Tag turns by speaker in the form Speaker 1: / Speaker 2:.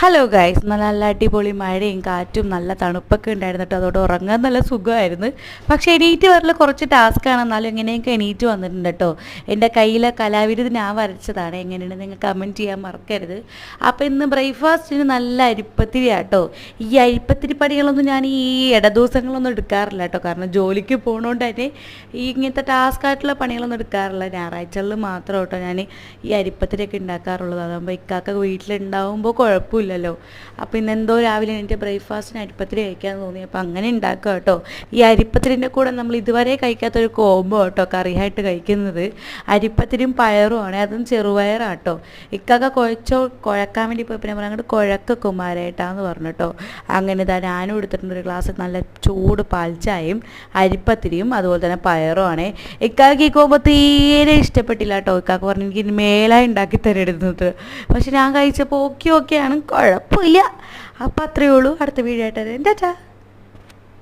Speaker 1: Hello guys നല്ല അടിപൊളി മഴയും കാറ്റും നല്ല തണുപ്പൊക്കെ ഉണ്ടായിരുന്നു കേട്ടോ. അതോടെ ഉറങ്ങാൻ നല്ല സുഖമായിരുന്നു. പക്ഷേ എണീറ്റ് വരൽ കുറച്ച് ടാസ്ക്കാണ് എന്നാലും എങ്ങനെയൊക്കെ എണീറ്റ് വന്നിട്ടുണ്ട് കേട്ടോ. എന്റെ കയ്യിലെ കലാവിരുത് ഞാൻ വരച്ചതാണ്. എങ്ങനെയാണ് നിങ്ങൾ കമന്റ് ചെയ്യാൻ മറക്കരുത്. അപ്പോൾ ഇന്ന് ബ്രേക്ക്ഫാസ്റ്റിന് നല്ല അരിപ്പത്തിരി കേട്ടോ. ഈ അരിപ്പത്തിരി പണികളൊന്നും ഞാൻ ഈ ഇടദിവസങ്ങളൊന്നും എടുക്കാറില്ല കേട്ടോ. കാരണം ജോലിക്ക് പോകണോണ്ട് തന്നെ ഈ ഇങ്ങനത്തെ ടാസ്ക് ആയിട്ടുള്ള പണികളൊന്നും എടുക്കാറില്ല. ഞായറാഴ്ചകളിൽ മാത്രം കേട്ടോ ഞാൻ ഈ അരിപ്പത്തിരിയൊക്കെ ഉണ്ടാക്കാറുള്ളത്. അതാകുമ്പോൾ ഇക്കാക്ക വീട്ടിലുണ്ടാവുമ്പോൾ കുഴപ്പമില്ലല്ലോ അപ്പോൾ ഇന്ന് എന്തോ രാവിലെ എന്റെ ബ്രേക്ക്ഫാസ്റ്റിന് അരിപ്പത്തിരി കഴിക്കാൻ തോന്നി. അപ്പോൾ അങ്ങനെ ഉണ്ടാക്കുക കേട്ടോ ഈ അരിപ്പത്തിരിന്റെ കൂടെ നമ്മൾ ഇതുവരെ കഴിക്കാത്തൊരു കോമ്പോ കേട്ടോ കറിയായിട്ട് കഴിക്കുന്നത്. അരിപ്പത്തിരിയും പയറുമാണ് അതും ചെറുപയറാട്ടോ ഇക്കൊക്കെ കുഴച്ചോ കുഴക്കാൻ വേണ്ടി പോയി പിന്നെ അങ്ങോട്ട് കുഴക്ക കുമാരേട്ടാന്ന് പറഞ്ഞു കേട്ടോ അങ്ങനെ ഇതാ ഞാനും എടുത്തിട്ടുണ്ട് ഒരു ഗ്ലാസ് നല്ല ചൂട് പാൽച്ചായയും അരിപ്പത്തിരിയും അതുപോലെ തന്നെ പയറുമാണ് ഇക്കാക്ക് ഈ കോമ്പോ തീരെ ഇഷ്ടപ്പെട്ടില്ല കേട്ടോ ഇക്കാക്ക് പറഞ്ഞു എനിക്ക് മേലായി ഉണ്ടാക്കി തരരുന്നത് പക്ഷെ ഞാൻ കഴിച്ചപ്പോൾ ഓക്കെ ഓക്കെയാണ് കുഴപ്പമില്ല. അപ്പോൾ അത്രയേ ഉള്ളൂ. അടുത്ത വീഡിയോ ആയിട്ട് എന്താ